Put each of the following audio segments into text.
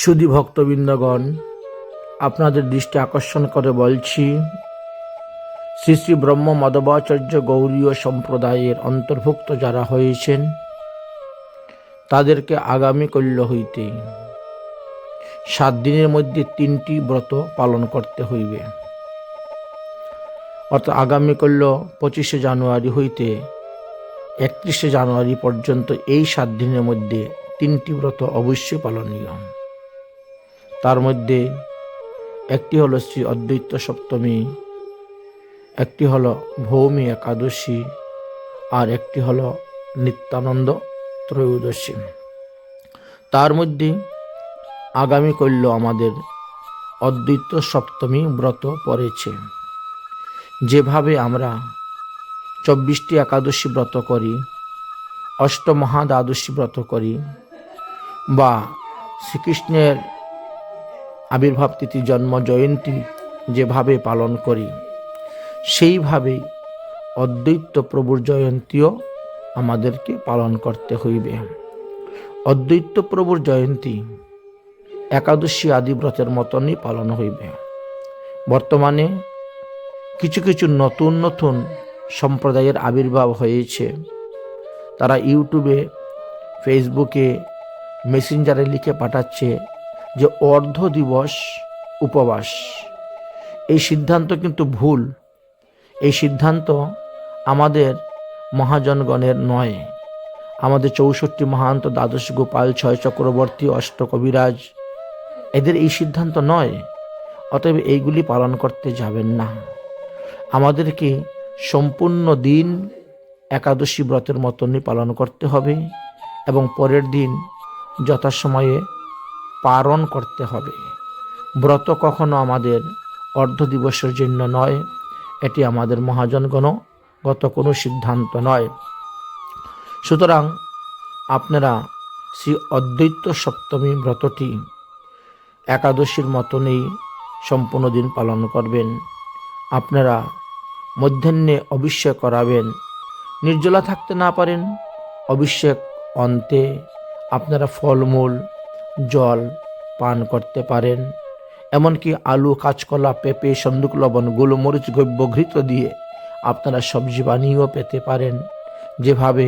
সুধী ভক্তবৃন্দগণ, আপনাদের দৃষ্টি আকর্ষণ করে বলছি, শ্রী শ্রী ব্রহ্ম মদবাচার্য গৌরীয় সম্প্রদায়ের অন্তর্ভুক্ত যারা হয়েছেন, তাদেরকে আগামী কল্য হইতে সাত দিনের মধ্যে তিনটি ব্রত পালন করতে হইবে। অর্থাৎ আগামী কল্য পঁচিশে জানুয়ারি হইতে একত্রিশে জানুয়ারি পর্যন্ত এই সাত দিনের মধ্যে তিনটি ব্রত অবশ্যই পালনীয়। তার মধ্যে একটি হলো শ্রী অদ্বৈত সপ্তমী, একটি হলো ভৌমি একাদশী, আর একটি হলো নিত্যানন্দ ত্রয়োদশী। তার মধ্যে আগামী কল্য আমাদের অদ্বৈত সপ্তমী ব্রত পড়েছে। যেভাবে আমরা চব্বিশটি একাদশী ব্রত করি অষ্টমহা দ্বাদশী ব্রত করি, বা শ্রীকৃষ্ণের আবির্ভাব তিথি, জন্ম, জয়ন্তী যেভাবে পালন করি, সেইভাবেই অদ্বৈত প্রভুর জয়ন্তীও আমাদেরকে পালন করতে হইবে। অদ্বৈত প্রভুর জয়ন্তী একাদশী আদি ব্রতের মতনই পালন হইবে। বর্তমানে কিছু কিছু নতুন নতুন সম্প্রদায়ের আবির্ভাব হয়েছে। তারা ইউটিউবে, ফেসবুকে, মেসেঞ্জারে লিখে পাঠাচ্ছে যে অর্ধ দিবস উপবাস। এই সিদ্ধান্ত কিন্তু ভুল। এই সিদ্ধান্ত আমাদের মহাজনগণের নয়। আমাদের চৌষট্টি মহান্ত দ্বাদশ গোপাল, ছয় চক্রবর্তী, অষ্ট কবিরাজ, এদের এই সিদ্ধান্ত নয়। অতএব এইগুলি পালন করতে যাবেন না। আমাদেরকে সম্পূর্ণ দিন একাদশী ব্রতের মতনই পালন করতে হবে এবং পরের দিন যথাসময়ে পালন করতে হবে। ব্রত কখনো আমাদের অর্ধ দিবসের জন্য নয়। এটি আমাদের মহাজনগণগত কোনো সিদ্ধান্ত নয়। সুতরাং আপনারা শ্রী অদ্বৈত সপ্তমী ব্রতটি একাদশীর মতনই সম্পূর্ণ দিন পালন করবেন। আপনারা মধ্যাহ্নে অভিষেক করাবেন। নির্জলা থাকতে না পারেন। অভিষেক অন্তে আপনারা ফলমূল জল পান করতে পারেন। এমনকি আলু, কাঁচকলা, পেঁপে, সন্দুক, লবণ, গোলমরিচ ঘৃত দিয়ে আপনারা সবজি বানিয়েও পেতে পারেন। যেভাবে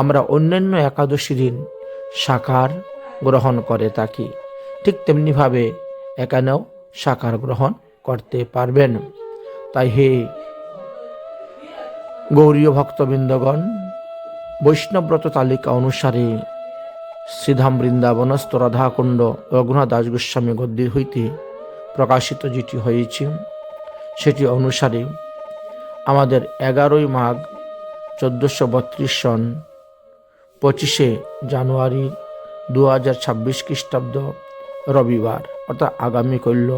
আমরা অন্যান্য একাদশী দিন সাকার গ্রহণ করে থাকি, ঠিক তেমনিভাবে এখানেও সাকার গ্রহণ করতে পারবেন। তাই হে গৌরীয় ভক্তবৃন্দগণ বৈষ্ণব্রত তালিকা অনুসারে শ্রীধাম বৃন্দাবনস্থ রাধাকুণ্ড রঘুনাথ দাস গোস্বামী গদ্দির হইতে প্রকাশিত যেটি হয়েছে, সেটি অনুসারে আমাদের এগারোই মাঘ চোদ্দোশো বত্রিশ সন পঁচিশে জানুয়ারি দু হাজার ছাব্বিশ খ্রিস্টাব্দ রবিবার, অর্থাৎ আগামী কল্য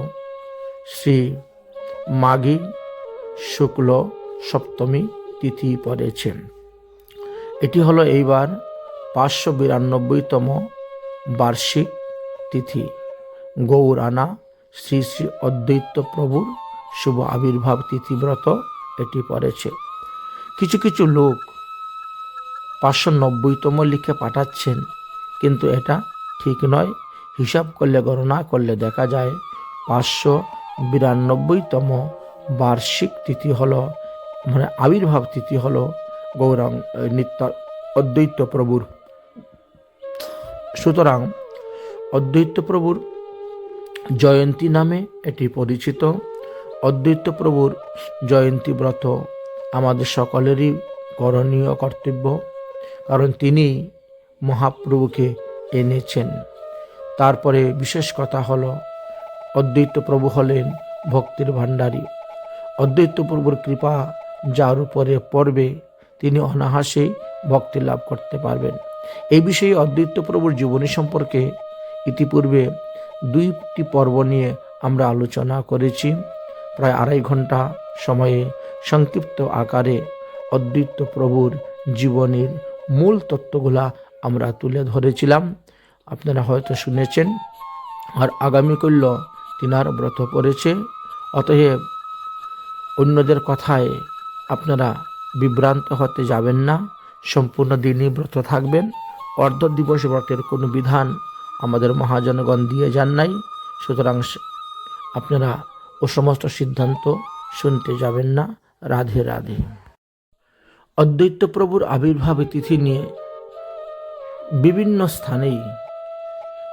শ্রী মাঘী শুক্ল সপ্তমী তিথি পড়েছেন এটি হলো এইবার পাঁচশো বিরানব্বইতম বার্ষিক তিথি। গৌর আনা শ্রী শ্রী অদ্বৈত প্রভুর শুভ আবির্ভাব তিথিব্রত এটি পড়েছে। কিছু কিছু লোক পাঁচশো নব্বইতম লিখে পাঠাচ্ছেন, কিন্তু এটা ঠিক নয়। হিসাব করলে, গণনা করলে দেখা যায় পাঁচশো বিরানব্বইতম বার্ষিক তিথি হল মানে আবির্ভাব তিথি হল গৌরাং, নিত্য অদ্বৈত প্রভুর সুতরাং অদ্বৈত প্রভুর জয়ন্তী নামে এটি পরিচিত। অদ্বৈত প্রভুর জয়ন্তী ব্রত আমাদের সকলেরই করণীয় কর্তব্য, কারণ তিনি মহাপ্রভুকে এনেছেন। তারপরে বিশেষ কথা হল অদ্বৈত প্রভু হলেন ভক্তির ভাণ্ডারী। অদ্বৈত প্রভুর কৃপা যার উপরে পড়বে, তিনি অনাহাসেই ভক্তি লাভ করতে পারবেন। এই বিষয়ে অদ্বৈত প্রভুর জীবনী সম্পর্কে ইতিপূর্বে দুইটি পর্ব নিয়ে আমরা আলোচনা করেছি। প্রায় আড়াই ঘণ্টা সময়ে সংক্ষিপ্ত আকারে অদ্বৈত প্রভুর জীবনের মূল তত্ত্বগুলা আমরা তুলে ধরেছিলাম। আপনারা হয়তো শুনেছেন আর আগামী কল্য তিনার ব্রত পড়েছে। অতএব অন্যদের কথায় আপনারা বিভ্রান্ত হতে যাবেন না। সম্পূর্ণ দিনই ব্রত থাকবেন। অর্ধ দিবস ব্রতের কোনো বিধান আমাদের মহাজনগণ দিয়ে যান নাই। সুতরাং আপনারা ও সমস্ত সিদ্ধান্ত শুনতে যাবেন না। রাধে রাধে। অদ্বৈত প্রভুর আবির্ভাব তিথি নিয়ে বিভিন্ন স্থানেই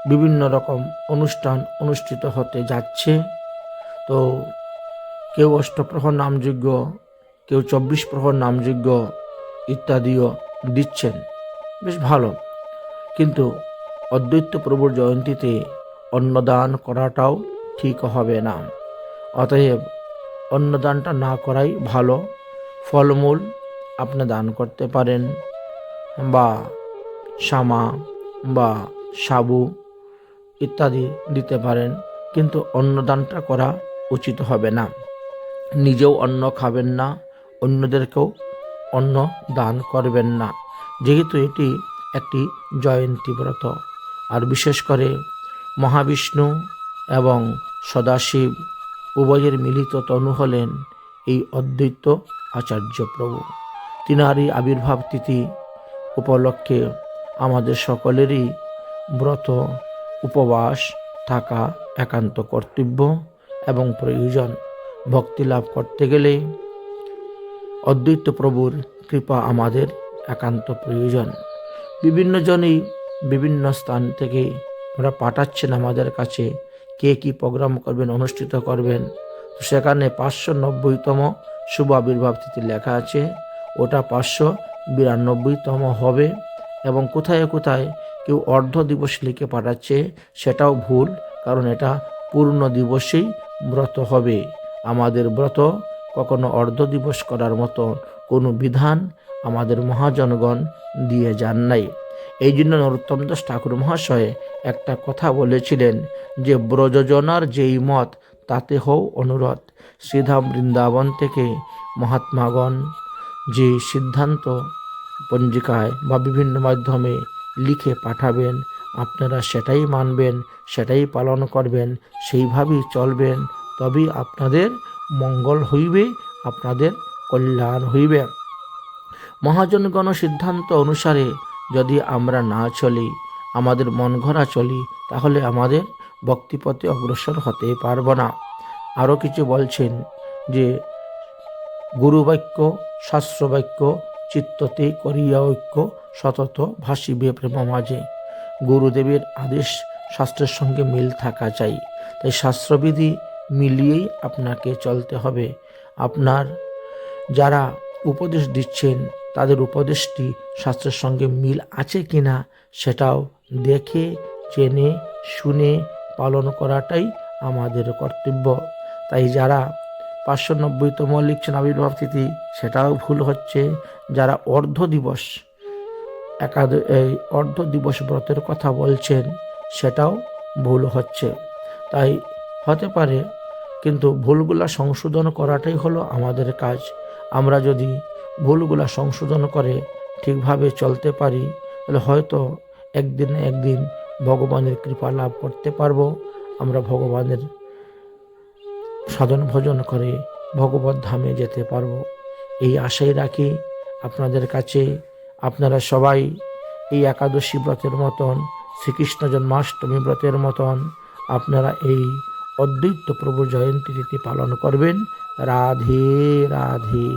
বিভিন্ন রকম অনুষ্ঠান অনুষ্ঠিত হতে যাচ্ছে। তো কেউ অষ্টপ্রহর নামযজ্ঞ, কেউ চব্বিশ প্রহর নামযজ্ঞ ইত্যাদিও দিচ্ছেন। বেশ ভালো। কিন্তু অদ্বৈত প্রভুর জয়ন্তীতে অন্নদান করাটাও ঠিক হবে না। অতএব অন্নদানটা না করাই ভালো। ফলমূল আপনি দান করতে পারেন বা শামা বা সাবু ইত্যাদি দিতে পারেন। কিন্তু অন্নদানটা করা উচিত হবে না। নিজেও অন্ন খাবেন না, অন্যদেরকেও অন্ন দান করবেন না। যেহেতু এটি একটি জয়ন্তী ব্রত। আর বিশেষ করে মহাবিষ্ণু এবং সদাশিব উভয়ের মিলিত তনু হলেন এই অদ্বৈত আচার্য প্রভু। তিনারই আবির্ভাব তিথি উপলক্ষে আমাদের সকলেরই ব্রত, উপবাস থাকা একান্ত কর্তব্য এবং প্রয়োজন। ভক্তি লাভ করতে গেলে অদ্বৈত প্রভুর কৃপা আমাদের একান্ত প্রয়োজন। বিভিন্ন জনই বিভিন্ন স্থান থেকে ওরা পাঠাচ্ছেন আমাদের কাছে কে কি প্রোগ্রাম করবেন, অনুষ্ঠিত করবেন। সেখানে পাঁচশো নব্বইতম শুভ আবির্ভাব তিথি লেখা আছে। ওটা পাঁচশো বিরানব্বইতম হবে এবং কোথায় কোথায় কেউ অর্ধ দিবস লিখে পাঠাচ্ছে সেটাও ভুল, কারণ এটা পূর্ণ দিবসেই ব্রত হবে। আমাদের ব্রত কখনো অর্ধ দিবস করার মতো কোনো বিধান আমাদের মহাজনগণ দিয়ে যান নাই। এই জন্য নরোত্তম দাস ঠাকুর মহাশয় একটা কথা বলেছিলেন যে, ব্রজজনার যেই মত, তাতে হও অনুরোধ। শ্রীধাম বৃন্দাবন থেকে মহাত্মাগণ যে সিদ্ধান্ত পঞ্জিকায় বা বিভিন্ন মাধ্যমে লিখে পাঠাবেন, আপনারা সেটাই মানবেন, সেটাই পালন করবেন, সেইভাবেই চলবেন, তবেই আপনাদের মঙ্গল হইবে, আপনাদের কল্যাণ হইবে। মহাজনগণ সিদ্ধান্ত অনুসারে যদি আমরা না চলি, আমাদের মন ঘোরা চলি, তাহলে আমাদের ভক্তিপথে অগ্রসর হতে পারব না। আরও কিছু বলছেন যে, গুরুবাক্য, শাস্ত্রবাক্য, চিত্ততে করিয়া ঐক্য সতত ভাসিবে প্রেম মাঝে। গুরুদেবের আদেশ শাস্ত্রের সঙ্গে মিল থাকা চাই। তাই শাস্ত্রবিধি মিলিয়েই আপনাকে চলতে হবে। আপনার যারা উপদেশ দিচ্ছেন, তাদের উপদেশটি শাস্ত্রের সঙ্গে মিল আছে কিনা সেটাও দেখে, জেনে, শুনে পালন করাটাই আমাদের কর্তব্য। তাই যারা পাঁচশো নব্বইতম লিখছেন আবির্ভাব তিথি, সেটাও ভুল হচ্ছে। যারা অর্ধ দিবস একাদ এই অর্ধ দিবস ব্রতের কথা বলছেন, সেটাও ভুল হচ্ছে। তাই হতে পারে কিন্তু ভুলগুলা সংশোধন করাটাই হলো আমাদের কাজ। আমরা যদি ভুলগুলা সংশোধন করে ঠিকভাবে চলতে পারি, তাহলে হয়তো একদিন একদিন ভগবানের কৃপা লাভ করতে পারব। আমরা ভগবানের সাধন ভজন করে ভগবত ধামে যেতে পারব। এই আশাই রাখি আপনাদের কাছে। আপনারা সবাই এই একাদশী ব্রতের মতন, শ্রীকৃষ্ণ জন্মাষ্টমী ব্রতের মতন আপনারা এই অদ্বৈত প্রভু জয়ন্তী তিথি পালন করবেন। রাধে রাধে।